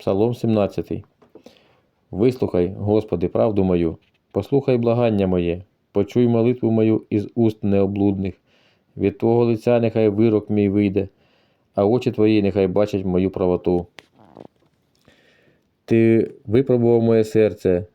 Псалом 17. Вислухай, Господи, правду мою, послухай благання моє, почуй молитву мою із уст необлудних. Від Твого лиця нехай вирок мій вийде, а очі Твої нехай бачать мою правоту. Ти випробував моє серце,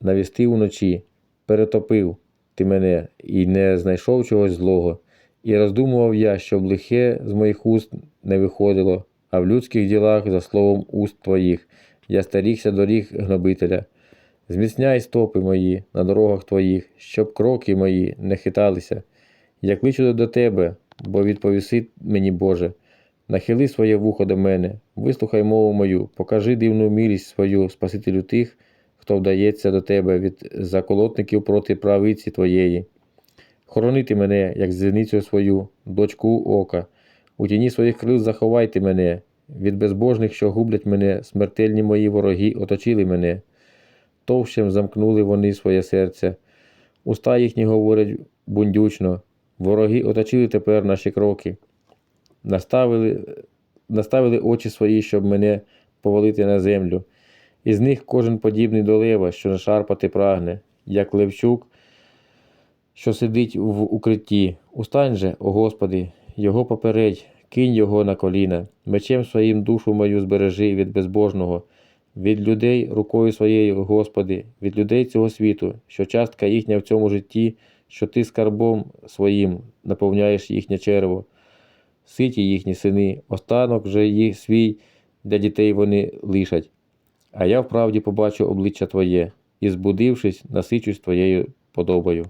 навістив уночі, перетопив ти мене і не знайшов чогось злого. І роздумував я, щоб лихе з моїх уст не виходило, а в людських ділах за словом уст твоїх я старігся доріг гнобителя. Зміцняй стопи мої на дорогах твоїх, щоб кроки мої не хиталися. Я кличу до тебе, бо відповіси мені, Боже. Нахили своє вухо до мене, вислухай мову мою, покажи дивну милість свою Спасителю тих, хто вдається до тебе від заколотників проти правиці твоєї. Хоронити мене, як зеницю свою, дочку ока. У тіні своїх крил заховайте мене. Від безбожних, що гублять мене, смертельні мої вороги оточили мене. Товщем замкнули вони своє серце. Уста їхні говорять бундючно. Вороги оточили тепер наші кроки. Наставили, наставили очі свої, щоб мене повалити на землю. Із них кожен подібний до лева, що нашарпати прагне, як левчук, що сидить в укритті. Устань же, о Господи, його попередь, кинь його на коліна, мечем своїм душу мою збережи від безбожного, від людей рукою своєю, Господи, від людей цього світу, що частка їхня в цьому житті, що ти скарбом своїм наповняєш їхнє черво. Ситі їхні сини, останок вже їх свій для дітей вони лишать. А я вправді побачу обличчя Твоє, і, збудившись, насичусь Твоєю подобою.